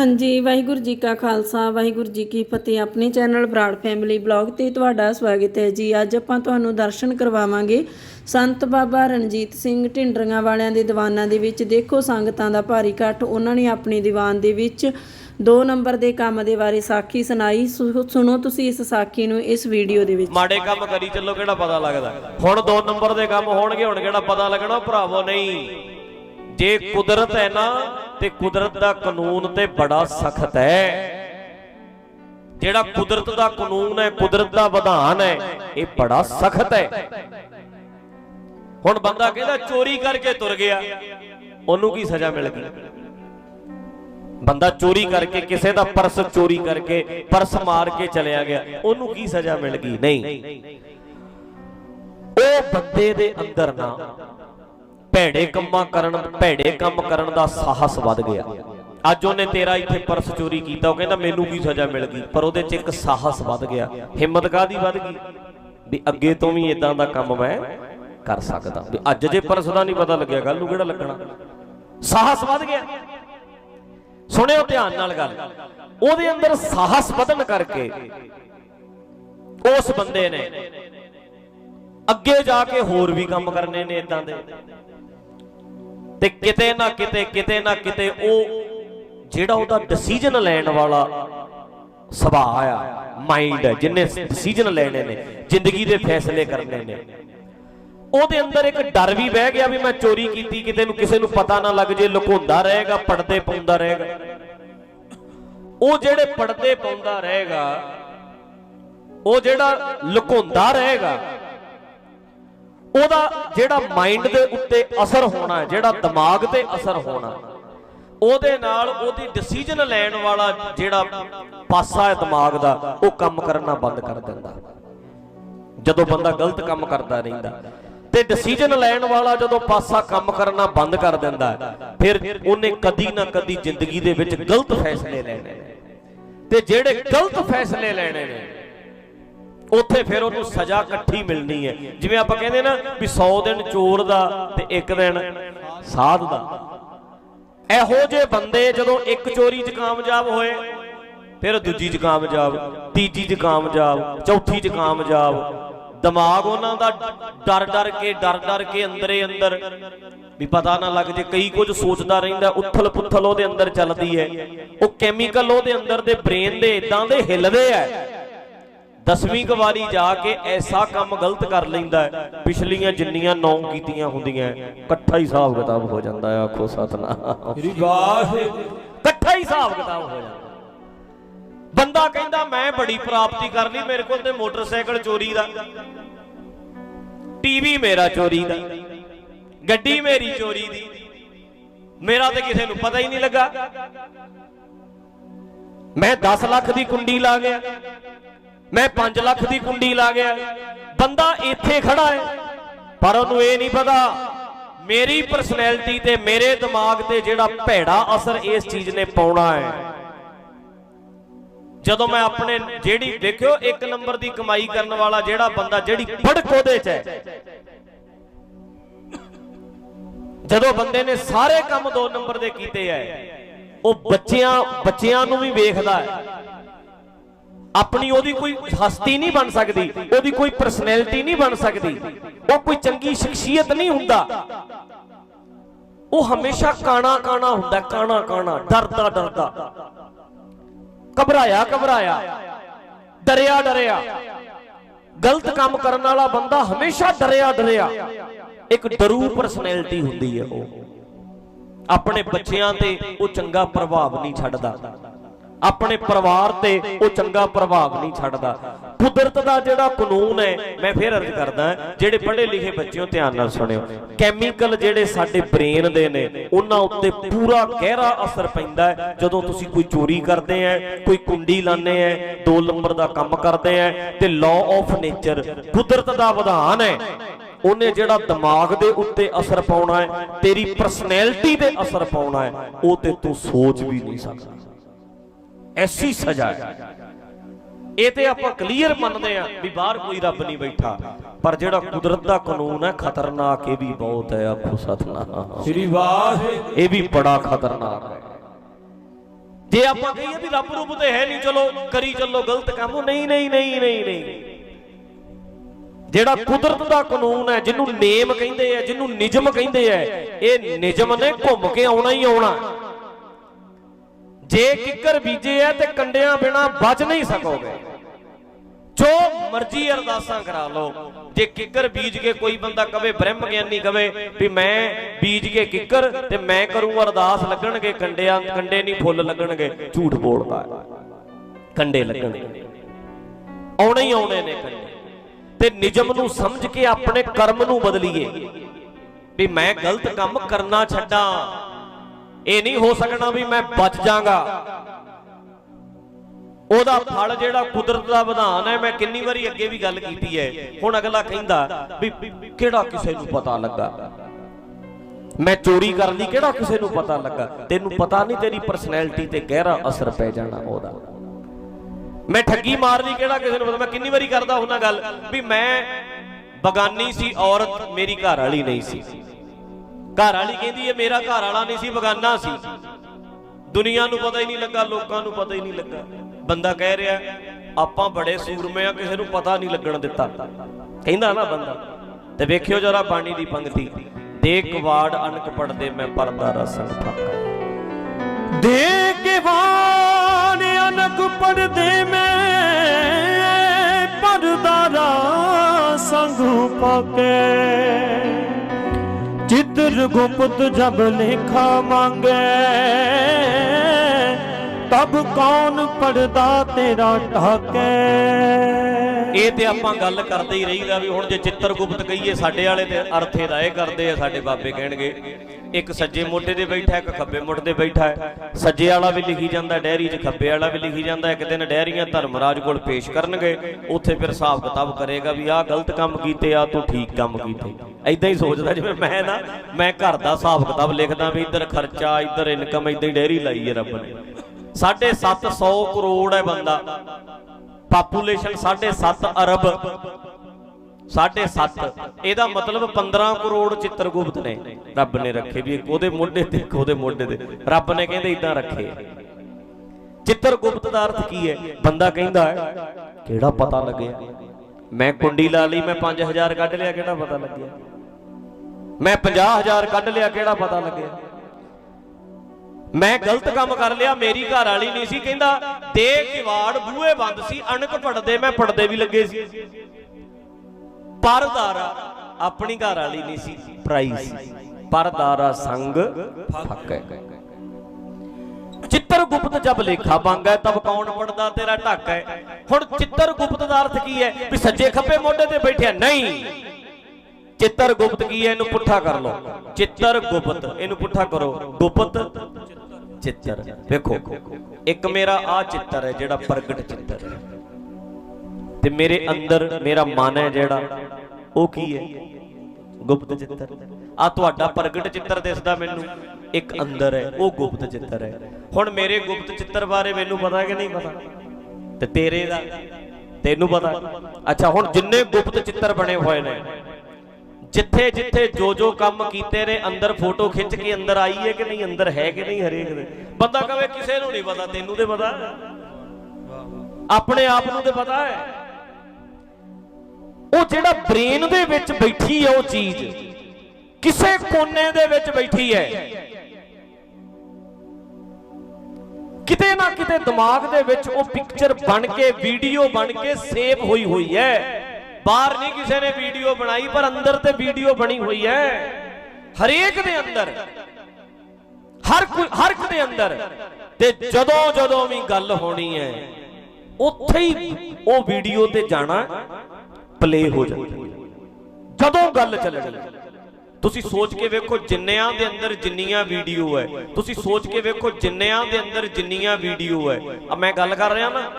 ਹਾਂਜੀ, ਵਾਹਿਗੁਰੂ ਜੀ ਕਾ ਖਾਲਸਾ, ਵਾਹਿਗੁਰੂ ਜੀ ਕੀ ਫਤਿਹ। ਆਪਣੇ ਚੈਨਲ ਬਰਾੜ ਫੈਮਿਲੀ ਬਲੌਗ ਤੇ ਤੁਹਾਡਾ ਸਵਾਗਤ ਹੈ ਜੀ। ਅੱਜ ਆਪਾਂ ਤੁਹਾਨੂੰ ਦਰਸ਼ਨ ਕਰਵਾਵਾਂਗੇ ਸੰਤ ਬਾਬਾ ਰਣਜੀਤ ਸਿੰਘ ਢਿੰਡਰੀਆਂ ਵਾਲਿਆਂ ਦੇ ਦੀਵਾਨਾਂ ਦੇ ਵਿੱਚ। ਦੇਖੋ, ਸੰਗਤਾਂ ਦਾ ਭਾਰੀ ਇਕੱਠ। ਉਹਨਾਂ ਨੇ ਆਪਣੀ ਦੀਵਾਨ ਦੇ ਵਿੱਚ ਦੋ ਨੰਬਰ ਦੇ ਕੰਮ ਦੇ ਬਾਰੇ ਸਾਖੀ ਸੁਣਾਈ। ਸੁਣੋ ਤੁਸੀਂ ਇਸ ਸਾਖੀ ਨੂੰ, ਇਸ ਵੀਡੀਓ ਦੇ ਵਿੱਚ। ਮਾੜੇ ਕੰਮ ਕਰੀ ਚੱਲੋ, ਕਿਹੜਾ ਪਤਾ ਲੱਗਦਾ? ਹੁਣ ਦੋ ਨੰਬਰ ਦੇ ਕੰਮ ਹੋਣਗੇ, ਹੁਣ ਕਿਹੜਾ ਪਤਾ ਲੱਗਣਾ? ਭਰਾਵੋ, ਨਹੀਂ। ਜੇ ਕੁਦਰਤ ਹੈ ਨਾ ਤੇ ਕੁਦਰਤ ਦਾ ਕਾਨੂੰਨ ਤੇ ਬੜਾ ਸਖਤ ਹੈ। ਜਿਹੜਾ ਕੁਦਰਤ ਦਾ ਕਾਨੂੰਨ ਹੈ, ਕੁਦਰਤ ਦਾ ਵਿਧਾਨ ਹੈ, ਇਹ ਬੜਾ ਸਖਤ ਹੈ। ਹੁਣ ਬੰਦਾ ਕਹਿੰਦਾ ਚੋਰੀ ਕਰਕੇ ਤੁਰ ਗਿਆ, ਉਹਨੂੰ ਕੀ ਸਜ਼ਾ ਮਿਲ ਗਈ? ਬੰਦਾ ਚੋਰੀ ਕਰਕੇ, ਕਿਸੇ ਦਾ ਪਰਸ ਚੋਰੀ ਕਰਕੇ, ਪਰਸ ਮਾਰ ਕੇ ਚਲਿਆ ਗਿਆ, ਉਹਨੂੰ ਕੀ ਸਜ਼ਾ ਮਿਲ ਗਈ? ਨਹੀਂ। ਉਹ ਬੰਦੇ ਦੇ ਅੰਦਰ ਨਾ ਭੈੜੇ ਕੰਮਾਂ ਕਰਨ, ਭੈੜੇ ਕੰਮ ਕਰਨ ਦਾ ਸਾਹਸ ਵੱਧ ਗਿਆ। ਅੱਜ ਉਹਨੇ ਤੇਰਾ ਇੱਥੇ ਪਰਸ ਚੋਰੀ ਕੀਤਾ, ਉਹ ਕਹਿੰਦਾ ਮੈਨੂੰ ਕੀ ਸਜ਼ਾ ਮਿਲ ਗਈ, ਪਰ ਉਹਦੇ 'ਚ ਇੱਕ ਸਾਹਸ ਵੱਧ ਗਿਆ। ਹਿੰਮਤ ਕਾਦੀ ਵੱਧ ਗਈ? ਵੀ ਅੱਗੇ ਤੋਂ ਵੀ ਇਦਾਂ ਦਾ ਕੰਮ ਮੈਂ ਕਰ ਸਕਦਾ। ਵੀ ਅੱਜ ਜੇ ਪਰਸ ਦਾ ਨਹੀਂ ਪਤਾ ਲੱਗਿਆ ਕੱਲ ਨੂੰ ਕਿਹੜਾ ਲੱਗਣਾ? ਸਾਹਸ ਵੱਧ ਗਿਆ। ਸੁਣਿਓ ਧਿਆਨ ਨਾਲ ਗੱਲ। ਉਹਦੇ ਅੰਦਰ ਸਾਹਸ ਵਧਣ ਕਰਕੇ ਉਸ ਬੰਦੇ ਨੇ ਅੱਗੇ ਜਾ ਕੇ ਹੋਰ ਵੀ ਕੰਮ ਕਰਨੇ ਨੇ ਇਦਾਂ ਦੇ। ਤੇ ਕਿਤੇ ਨਾ ਕਿਤੇ ਕਿਤੇ ਨਾ ਕਿਤੇ ਉਹ ਜਿਹੜਾ ਉਹਦਾ ਡਿਸੀਜਨ ਲੈਣ ਵਾਲਾ ਸੁਭਾਅ ਆ ਮਾਈਂਡ ਹੈ ਜਿੰਨੇ ਡਿਸੀਜਨ ਲੈਣੇ ਨੇ, ਜ਼ਿੰਦਗੀ ਦੇ ਫੈਸਲੇ ਕਰਨੇ ਨੇ। ਉਹਦੇ ਅੰਦਰ ਇੱਕ ਡਰ ਵੀ ਬਹਿ ਗਿਆ ਵੀ ਮੈਂ ਚੋਰੀ ਕੀਤੀ, ਕਿਤੇ ਨੂੰ ਕਿਸੇ ਨੂੰ ਪਤਾ ਨਾ ਲੱਗ ਜੇ ਲੁਕਾਉਂਦਾ ਰਹੇਗਾ, ਪੜਦੇ ਪਾਉਂਦਾ ਰਹੇਗਾ। ਉਹ ਜਿਹੜੇ ਪੜਦੇ ਪਾਉਂਦਾ ਰਹੇਗਾ, ਉਹ ਜਿਹੜਾ ਲੁਕਾਉਂਦਾ ਰਹੇਗਾ ਉਹਦਾ ਜਿਹੜਾ ਮਾਈਂਡ ਦੇ ਉੱਤੇ ਅਸਰ ਹੋਣਾ ਜਿਹੜਾ ਦਿਮਾਗ ਤੇ ਅਸਰ ਹੋਣਾ ਉਹਦੇ ਨਾਲ ਉਹਦੀ ਡਿਸੀਜਨ ਲੈਣ ਵਾਲਾ ਜਿਹੜਾ ਪਾਸਾ ਹੈ ਦਿਮਾਗ ਦਾ, ਉਹ ਕੰਮ ਕਰਨਾ ਬੰਦ ਕਰ ਦਿੰਦਾ। ਜਦੋਂ ਬੰਦਾ ਗਲਤ ਕੰਮ ਕਰਦਾ ਰਹਿੰਦਾ, ਤੇ ਡਿਸੀਜਨ ਲੈਣ ਵਾਲਾ ਜਦੋਂ ਪਾਸਾ ਕੰਮ ਕਰਨਾ ਬੰਦ ਕਰ ਦਿੰਦਾ, ਫਿਰ ਉਹਨੇ ਕਦੀ ਨਾ ਕਦੀ ਜ਼ਿੰਦਗੀ ਦੇ ਵਿੱਚ ਗਲਤ ਫੈਸਲੇ ਲੈਣੇ ਤੇ ਜਿਹੜੇ ਗਲਤ ਫੈਸਲੇ ਲੈਣੇ ਨੇ ਉੱਥੇ ਫਿਰ ਉਹਨੂੰ ਸਜ਼ਾ ਇਕੱਠੀ ਮਿਲਣੀ ਹੈ। ਜਿਵੇਂ ਆਪਾਂ ਕਹਿੰਦੇ ਨਾ ਵੀ 100 ਦਿਨ ਚੋਰ ਦਾ ਤੇ ਇੱਕ ਦਿਨ ਸਾਧ ਦਾ। ਇਹੋ ਜਿਹੇ ਬੰਦੇ ਜਦੋਂ ਇੱਕ ਚੋਰੀ 'ਚ ਕਾਮਯਾਬ ਹੋਏ, ਫਿਰ ਦੂਜੀ 'ਚ ਕਾਮਯਾਬ, ਤੀਜੀ 'ਚ ਕਾਮਯਾਬ, ਚੌਥੀ 'ਚ ਕਾਮਯਾਬ। ਦਿਮਾਗ ਉਹਨਾਂ ਦਾ ਡਰ ਡਰ ਕੇ, ਡਰ ਡਰ ਕੇ ਅੰਦਰੇ ਅੰਦਰ। ਵੀ ਪਤਾ ਨਾ ਲੱਗ ਜੇ ਕਈ ਕੁਝ ਸੋਚਦਾ ਰਹਿੰਦਾ, ਉਥਲ ਪੁਥਲ ਉਹਦੇ ਅੰਦਰ ਚੱਲਦੀ ਹੈ। ਉਹ ਕੈਮੀਕਲ ਉਹਦੇ ਅੰਦਰ ਦੇ ਬ੍ਰੇਨ ਦੇ ਇਦਾਂ ਦੇ ਹਿੱਲਦੇ ਆ। ਦਸਵੀਂ ਕੁ ਵਾਰੀ ਜਾ ਕੇ ਐਸਾ ਕੰਮ ਗਲਤ ਕਰ ਲੈਂਦਾ ਹੈ, ਪਿਛਲੀਆਂ ਜਿੰਨੀਆਂ ਨੌ ਕੀਤੀਆਂ ਹੁੰਦੀਆਂ ਇਕੱਠਾ ਹੀ ਹਿਸਾਬ ਕਿਤਾਬ ਹੋ ਜਾਂਦਾ ਹੈ ਆਖੋ ਸਤਨਾਮ। ਸ੍ਰੀ ਵਾਹਿਗੁਰੂ। ਇਕੱਠਾ ਹੀ ਹਿਸਾਬ ਕਿਤਾਬ ਹੋ ਜਾਂਦਾ ਬੰਦਾ ਕਹਿੰਦਾ ਮੈਂ ਬੜੀ ਪ੍ਰਾਪਤੀ ਕਰ ਲਈ ਮੇਰੇ ਕੋਲ ਤੇ ਮੋਟਰਸਾਈਕਲ ਚੋਰੀ ਦਾ। ਟੀਵੀ ਮੇਰਾ ਚੋਰੀ ਦਾ। ਗੱਡੀ ਮੇਰੀ ਚੋਰੀ ਦੀ। ਮੇਰਾ ਤੇ ਕਿਸੇ ਨੂੰ ਪਤਾ ਹੀ ਨਹੀਂ ਲੱਗਾ। ਮੈਂ 10 ਲੱਖ ਦੀ ਕੁੰਡੀ ਲਾ ਗਿਆ। ਮੈਂ 5 ਲੱਖ ਦੀ ਕੁੰਡੀ ਲਾ ਗਿਆ। ਬੰਦਾ ਇੱਥੇ ਖੜਾ ਹੈ, ਪਰ ਉਹਨੂੰ ਇਹ ਨਹੀਂ ਪਤਾ, ਮੇਰੀ ਪਰਸਨੈਲਿਟੀ ਤੇ ਮੇਰੇ ਦਿਮਾਗ ਤੇ ਜਿਹੜਾ ਭੈੜਾ ਅਸਰ ਇਸ ਚੀਜ਼ ਨੇ ਪਾਉਣਾ ਹੈ। ਜਦੋਂ ਮੈਂ ਆਪਣੇ ਜਿਹੜੀ ਦੇਖਿਓ, ਇੱਕ ਨੰਬਰ ਦੀ ਕਮਾਈ ਕਰਨ ਵਾਲਾ ਜਿਹੜਾ ਬੰਦਾ, ਜਿਹੜੀ ਫੜਕ ਉਹਦੇ ਚ ਹੈ। ਜਦੋਂ ਬੰਦੇ ਨੇ ਸਾਰੇ ਕੰਮ ਦੋ ਨੰਬਰ ਦੇ ਕੀਤੇ ਐ ਉਹ ਬੱਚਿਆਂ ਬੱਚਿਆਂ ਨੂੰ ਵੀ ਵੇਖਦਾ ਹੈ। ਆਪਣੀ ਉਹਦੀ ਕੋਈ ਹਸਤੀ ਨਹੀਂ ਬਣ ਸਕਦੀ, ਉਹਦੀ ਕੋਈ ਪਰਸਨੈਲਿਟੀ ਨਹੀਂ ਬਣ ਸਕਦੀ, ਉਹ ਕੋਈ ਚੰਗੀ ਸ਼ਖਸੀਅਤ ਨਹੀਂ ਹੁੰਦਾ। ਉਹ ਹਮੇਸ਼ਾ ਕਾਣਾ ਕਾਣਾ ਹੁੰਦਾ, ਕਾਣਾ ਕਾਣਾ, ਡਰਦਾ ਡਰਦਾ। ਘਬਰਾਇਆ ਘਬਰਾਇਆ, ਡਰਿਆ ਡਰਿਆ। ਗਲਤ ਕੰਮ ਕਰਨ ਵਾਲਾ ਬੰਦਾ ਹਮੇਸ਼ਾ ਡਰਿਆ ਡਰਿਆ। ਇੱਕ ਡਰੂ ਪਰਸਨੈਲਿਟੀ ਹੁੰਦੀ ਹੈ ਉਹ। ਆਪਣੇ ਬੱਚਿਆਂ ਤੇ ਉਹ ਚੰਗਾ ਪ੍ਰਭਾਵ ਨਹੀਂ ਛੱਡਦਾ। ਆਪਣੇ ਪਰਿਵਾਰ ਤੇ ਉਹ ਚੰਗਾ ਪ੍ਰਭਾਵ ਨਹੀਂ ਛੱਡਦਾ। ਕੁਦਰਤ ਦਾ ਜਿਹੜਾ ਕਾਨੂੰਨ ਹੈ, ਮੈਂ ਫੇਰ ਅਰਜ਼ ਕਰਦਾ ਜਿਹੜੇ ਪੜ੍ਹੇ ਲਿਖੇ ਬੱਚਿਓ, ਧਿਆਨ ਨਾਲ ਸੁਣਿਓ। ਕੈਮੀਕਲ ਜਿਹੜੇ ਸਾਡੇ ਬ੍ਰੇਨ ਦੇ ਨੇ, ਉਹਨਾਂ ਉੱਤੇ ਪੂਰਾ ਗਹਿਰਾ ਅਸਰ ਪੈਂਦਾ ਜਦੋਂ ਤੁਸੀਂ ਕੋਈ ਚੋਰੀ ਕਰਦੇ ਆ ਕੋਈ ਕੁੰਡੀ ਲਾਣੇ ਆ ਦੋ ਨੰਬਰ ਦਾ ਕੰਮ ਕਰਦੇ ਆ ਤੇ ਲਾਅ ਆਫ ਨੇਚਰ ਕੁਦਰਤ ਦਾ ਵਿਧਾਨ ਹੈ, ਉਹਨੇ ਜਿਹੜਾ ਦਿਮਾਗ ਦੇ ਉੱਤੇ ਅਸਰ ਪਾਉਣਾ ਹੈ, ਤੇਰੀ ਪਰਸਨੈਲਿਟੀ ਤੇ ਅਸਰ ਪਾਉਣਾ ਹੈ, ਉਹ ਤੇ ਤੂੰ ਸੋਚ ਵੀ ਨਹੀਂ ਸਕਦਾ। ਐਸੀ ਸਜ਼ਾ ਹੈ। ਇਹ ਤੇ ਆਪਾਂ ਕਲੀਅਰ ਮੰਨਦੇ ਆ ਵੀ ਬਾਹਰ ਕੋਈ ਰੱਬ ਨਹੀਂ ਬੈਠਾ। ਪਰ ਜਿਹੜਾ ਕੁਦਰਤ ਦਾ ਕਾਨੂੰਨ ਹੈ ਖਤਰਨਾਕ ਇਹ ਵੀ ਬਹੁਤ ਹੈ ਆਖੋ ਸਤਨਾਮ। ਸ੍ਰੀ ਵਾਹਿਗੁਰੂ। ਇਹ ਵੀ ਬੜਾ ਖਤਰਨਾਕ ਹੈ। ਜੇ ਆਪਾਂ ਕਹੀਏ ਵੀ ਰੱਬ ਰੂਪ ਤੇ ਹੈ ਨਹੀਂ ਚਲੋ ਕਰੀ ਚੱਲੋ ਗਲਤ ਕੰਮ ਨਹੀਂ ਨਹੀਂ ਨਹੀਂ ਨਹੀਂ ਨਹੀਂ। ਜਿਹੜਾ ਕੁਦਰਤ ਦਾ ਕਾਨੂੰਨ ਹੈ ਜਿਹਨੂੰ ਨੇਮ ਕਹਿੰਦੇ ਆ ਜਿਹਨੂੰ ਨਿਜਮ ਕਹਿੰਦੇ ਆ ਇਹ ਨਿਜਮ ਨੇ ਘੁੰਮ ਕੇ ਆਉਣਾ ਹੀ ਆਉਣਾ। ਜੇ ਕਿੱਕਰ ਬੀਜੇ ਆ ਤੇ ਕੰਡਿਆਂ ਬਿਨਾ ਬਚ ਨਹੀਂ ਸਕੋਗੇ। ਜੋ ਮਰਜ਼ੀ ਅਰਦਾਸਾਂ ਕਰਾ ਲਓ। ਜੇ ਕਿੱਕਰ ਬੀਜ ਕੇ ਕੋਈ ਬੰਦਾ ਕਵੇ ਬ੍ਰਹਮ ਗਿਆਨੀ ਕਵੇ ਵੀ ਮੈਂ ਬੀਜ ਕੇ ਕਿੱਕਰ ਤੇ ਮੈਂ ਕਰੂੰ ਅਰਦਾਸ, ਲੱਗਣਗੇ ਕੰਡਿਆਂ, ਕੰਡੇ ਨਹੀਂ ਫੁੱਲ ਲੱਗਣਗੇ, ਝੂਠ ਬੋਲਦਾ ਹੈ। ਕੰਡੇ ਲੱਗਣਗੇ। ਆਉਣੇ ਹੀ ਆਉਣੇ ਨੇ ਕੰਡੇ। ਤੇ ਨਿਯਮ ਨੂੰ ਸਮਝ ਕੇ ਆਪਣੇ ਕਰਮ ਨੂੰ ਬਦਲੀਏ। ਵੀ ਮੈਂ ਗਲਤ ਕੰਮ ਕਰਨਾ ਛੱਡਾਂ। ਇਹ ਨਹੀਂ ਹੋ ਸਕਣਾ ਵੀ ਮੈਂ ਬਚ ਜਾਗਾ। ਉਹਦਾ ਫਲ ਜਿਹੜਾ ਕੁਦਰਤ ਦਾ ਵਿਧਾਨ ਹੈ, ਮੈਂ ਕਿੰਨੀ ਵਾਰੀ ਅੱਗੇ ਵੀ ਗੱਲ ਕੀਤੀ ਹੈ। ਹੁਣ ਅਗਲਾ ਕਹਿੰਦਾ ਵੀ ਕਿਹੜਾ ਕਿਸੇ ਨੂੰ ਪਤਾ ਲੱਗਾ? ਮੈਂ ਚੋਰੀ ਕਰ ਲਈ ਕਿਹੜਾ ਕਿਸੇ ਨੂੰ ਪਤਾ ਲੱਗਾ? ਤੈਨੂੰ ਪਤਾ ਨਹੀਂ ਤੇਰੀ ਪਰਸਨੈਲਿਟੀ ਤੇ ਗਹਿਰਾ ਅਸਰ ਪੈ ਜਾਣਾ ਉਹਦਾ। ਮੈਂ ਠੱਗੀ ਮਾਰ ਲਈ ਕਿਹੜਾ ਕਿਸੇ ਨੂੰ ਪਤਾ? ਮੈਂ ਕਿੰਨੀ ਵਾਰੀ ਕਰਦਾ ਹੁੰਦਾ ਗੱਲ ਵੀ ਮੈਂ ਬਗਾਨੀ ਸੀ, ਔਰਤ ਮੇਰੀ ਘਰ ਵਾਲੀ ਨਹੀਂ ਸੀ। ਘਰ ਵਾਲੀ ਕਹਿੰਦੀ ਹੈ ਮੇਰਾ ਘਰ ਵਾਲਾ ਨਹੀਂ ਸੀ, ਬਗਾਨਾ ਸੀ। ਦੁਨੀਆ ਨੂੰ ਪਤਾ ਹੀ ਨਹੀਂ ਲੱਗਾ, ਲੋਕਾਂ ਨੂੰ ਪਤਾ ਹੀ ਨਹੀਂ ਲੱਗਾ। ਬੰਦਾ ਕਹਿ ਰਿਹਾ, ਆਪਾਂ ਬੜੇ ਸੂਰਮੇ ਆ, ਕਿਸੇ ਨੂੰ ਪਤਾ ਨਹੀਂ ਲੱਗਣ ਦਿੱਤਾ। ਕਹਿੰਦਾ ਨਾ ਬੰਦਾ, ਤੇ ਵੇਖਿਓ ਜਰਾ ਬਾਣੀ ਦੀ ਪੰਕਤੀ। ਦੇ ਕਵਾੜ ਅਨਕ ਪੜਦੇ ਮੈਂ ਪਰਦਾ ਰਸਨ ਫਾਕਾ ਦੇ ਕੇ ਅਨਕ ਪੜਦੇ ਮੈਂ ਪਰਦਾਰਾ ਸੰਗੂ ਪਾਕੇ ਚਿੱਤਰ ਗੁਪਤ ਜਬ ਲੇਖਾ ਮੰਗੇ ਤਬ ਕੌਣ ਪੜਦਾ ਤੇਰਾ ਢਾਕੇ? ਇਹ ਤੇ ਆਪਾਂ ਗੱਲ ਕਰਦੇ ਹੀ ਰਹੀਦਾ ਵੀ ਹੁਣ ਜੇ ਚਿੱਤਰਗੁਪਤ ਕਹੀਏ ਸਾਡੇ ਵਾਲੇ ਤੇ ਅਰਥੇ ਦਾ ਇਹ ਕਰਦੇ ਆ, ਸਾਡੇ ਬਾਬੇ ਕਹਿਣਗੇ, ਇੱਕ ਸੱਜੇ ਮੋਢੇ ਤੇ ਬੈਠਾ, ਇੱਕ ਖੱਬੇ ਮੋਢੇ ਤੇ ਬੈਠਾ ਹੈ। ਸੱਜੇ ਵਾਲਾ ਵੀ ਲਿਖੀ ਜਾਂਦਾ, ਡੈਰੀ 'ਚ ਖੱਬੇ ਵਾਲਾ ਵੀ ਲਿਖੀ ਜਾਂਦਾ, ਇੱਕ ਦਿਨ ਡੈਰੀਆਂ ਧਰਮਰਾਜ ਕੋਲ ਪੇਸ਼ ਕਰਨਗੇ, ਉੱਥੇ ਫਿਰ ਹਿਸਾਬ ਕਿਤਾਬ ਕਰੇਗਾ ਵੀ ਆਹ ਗਲਤ ਕੰਮ ਕੀਤੇ ਆ ਤੂੰ ਠੀਕ ਕੰਮ ਕੀਤੇ। ਐਦਾਂ ਹੀ ਸੋਚਦਾ ਜਿਵੇਂ ਮੈਂ ਨਾ, ਮੈਂ ਘਰ ਦਾ ਹਿਸਾਬ ਕਿਤਾਬ ਲਿਖਦਾ ਵੀ ਇੱਧਰ ਖਰਚਾ, ਇੱਧਰ ਇਨਕਮ ਐਦਾਂ ਹੀ ਡੈਰੀ ਲਾਈ ਹੈ ਰੱਬ ਨੇ। 750 ਕਰੋੜ ਹੈ ਬੰਦਾ। ਪਾਪੂਲੇਸ਼ਨ 7.5 ਅਰਬ 7.5 ਇਹਦਾ ਮਤਲਬ 15 ਕਰੋੜ ਚਿੱਤਰਗੁਪਤ ਨੇ। ਰੱਬ ਨੇ ਰੱਖੇ ਵੀ ਉਹਦੇ ਮੋਢੇ ਤੇ ਉਹਦੇ ਮੋਢੇ ਤੇ। ਰੱਬ ਨੇ ਕਹਿੰਦੇ ਇਦਾਂ ਰੱਖੇ। ਚਿੱਤਰਗੁਪਤ ਦਾ ਅਰਥ ਕੀ ਹੈ? ਬੰਦਾ ਕਹਿੰਦਾ ਹੈ, ਕਿਹੜਾ ਪਤਾ ਲੱਗਿਆ? ਮੈਂ ਕੁੰਡੀ ਲਾ ਲਈ, ਮੈਂ 5000 ਕੱਢ ਲਿਆ, ਕਿਹੜਾ ਪਤਾ ਲੱਗਿਆ? ਮੈਂ 50000 ਕੱਢ ਲਿਆ, ਕਿਹੜਾ ਪਤਾ ਲੱਗਿਆ? ਮੈਂ ਗਲਤ ਕੰਮ ਕਰ ਲਿਆ, ਮੇਰੀ ਘਰ ਵਾਲੀ ਨਹੀਂ ਸੀ, ਕਹਿੰਦਾ ਦੇ ਕਿਵਾੜ, ਬੂਹੇ ਬੰਦ ਸੀ, ਅਣਕ ਪੜਦੇ, ਮੈਂ ਪੜਦੇ ਵੀ ਲੱਗੇ ਸੀ। ਪਰਦਾਰਾ ਆਪਣੀ ਘਰ ਵਾਲੀ ਨਹੀਂ ਸੀ ਪ੍ਰਾਈ ਸੀ। ਪਰਦਾਰਾ ਸੰਗ ਫੱਕੈ ਚਿੱਤਰਗੁਪਤ ਜਬ ਲੇਖਾ ਬੰਗਾ ਤਬ ਕੌਣ ਪੜਦਾ ਤੇਰਾ ਢੱਕ ਹੈ? ਹੁਣ ਚਿੱਤਰਗੁਪਤ ਦਾ ਅਰਥ ਕੀ ਹੈ? ਵੀ ਸੱਜੇ ਖੱਬੇ ਮੋਢੇ ਤੇ ਬੈਠਿਆ, ਨਹੀਂ। ਚਿੱਤਰਗੁਪਤ ਕੀ ਹੈ? ਇਹਨੂੰ ਪੁੱਠਾ ਕਰ ਲਓ। ਚਿੱਤਰਗੁਪਤ, ਇਹਨੂੰ ਪੁੱਠਾ ਕਰੋ। ਗੁਪਤ ਚਿੱਤਰ। ਵੇਖੋ, ਇੱਕ ਮੇਰਾ ਆ ਚਿੱਤਰ ਹੈ ਜਿਹੜਾ ਪ੍ਰਗਟ ਚਿੱਤਰ ਹੈ। ਤੇ ਮੇਰੇ ਅੰਦਰ ਮੇਰਾ ਮਨ ਹੈ ਜਿਹੜਾ, ਉਹ ਕੀ ਹੈ? ਗੁਪਤ ਚਿੱਤਰ। ਆ ਤੁਹਾਡਾ ਪ੍ਰਗਟ ਚਿੱਤਰ ਦਿਸਦਾ ਮੈਨੂੰ। ਇੱਕ ਅੰਦਰ ਹੈ, ਉਹ ਗੁਪਤ ਚਿੱਤਰ ਹੈ। ਹੁਣ ਮੇਰੇ ਗੁਪਤ ਚਿੱਤਰ ਬਾਰੇ ਮੈਨੂੰ ਪਤਾ ਕਿ ਨਹੀਂ ਪਤਾ? ਤੇ ਤੇਰੇ ਦਾ, ਤੈਨੂੰ ਪਤਾ? ਅੱਛਾ, ਹੁਣ ਜਿੰਨੇ ਗੁਪਤ ਚਿੱਤਰ ਬਣੇ ਹੋਏ ਨੇ ਜਿੱਥੇ ਜਿੱਥੇ ਜੋ ਜੋ ਕੰਮ ਕੀਤੇ ਨੇ, ਅੰਦਰ ਫੋਟੋ ਖਿੱਚ ਕੇ ਅੰਦਰ ਆਈ ਹੈ ਕਿ ਨਹੀਂ, ਅੰਦਰ ਹੈ ਕਿ ਨਹੀਂ ਹਰੇਕ ਦੇ? ਬੰਦਾ ਕਵੇ ਕਿਸੇ ਨੂੰ ਨਹੀਂ ਪਤਾ, ਤੈਨੂੰ ਤੇ ਪਤਾ। ਆਪਣੇ ਆਪ ਨੂੰ ਤੇ ਪਤਾ ਹੈ। ਉਹ ਜਿਹੜਾ ਬ੍ਰੇਨ ਦੇ ਵਿੱਚ ਬੈਠੀ ਹੈ ਉਹ ਚੀਜ਼, ਕਿਸੇ ਕੋਨੇ ਦੇ ਵਿੱਚ ਬੈਠੀ ਹੈ। ਕਿਤੇ ਨਾ ਕਿਤੇ ਦਿਮਾਗ ਦੇ ਵਿੱਚ ਉਹ ਪਿਕਚਰ ਬਣ ਕੇ ਵੀਡੀਓ ਬਣ ਕੇ ਸੇਵ ਹੋਈ ਹੋਈ ਹੈ। ਬਾਹਰ ਨਹੀਂ ਕਿਸੇ ਨੇ ਵੀਡੀਓ ਬਣਾਈ, ਪਰ ਅੰਦਰ ਤੇ ਵੀਡੀਓ ਬਣੀ ਹੋਈ ਹੈ। ਹਰੇਕ ਦੇ ਅੰਦਰ। ਹਰ ਕੋਈ ਹਰ ਇੱਕ ਦੇ ਅੰਦਰ। ਤੇ ਜਦੋਂ ਜਦੋਂ ਵੀ ਗੱਲ ਹੋਣੀ ਹੈ, ਉੱਥੇ ਹੀ ਉਹ ਵੀਡੀਓ ਤੇ ਜਾਣਾ ਪਲੇ ਹੋ ਜਾਂਦੀ। ਜਦੋਂ ਗੱਲ ਚੱਲਣੀ ਤੁਸੀਂ ਸੋਚ ਕੇ ਵੇਖੋ ਜਿੰਨਿਆਂ ਦੇ ਅੰਦਰ ਜਿੰਨੀਆਂ ਵੀਡੀਓ ਹੈ। ਤੁਸੀਂ ਸੋਚ ਕੇ ਵੇਖੋ ਜਿੰਨਿਆਂ ਦੇ ਅੰਦਰ ਜਿੰਨੀਆਂ ਵੀਡੀਓ ਹੈ। ਆ ਮੈਂ ਗੱਲ ਕਰ ਰਿਹਾ ਨਾ।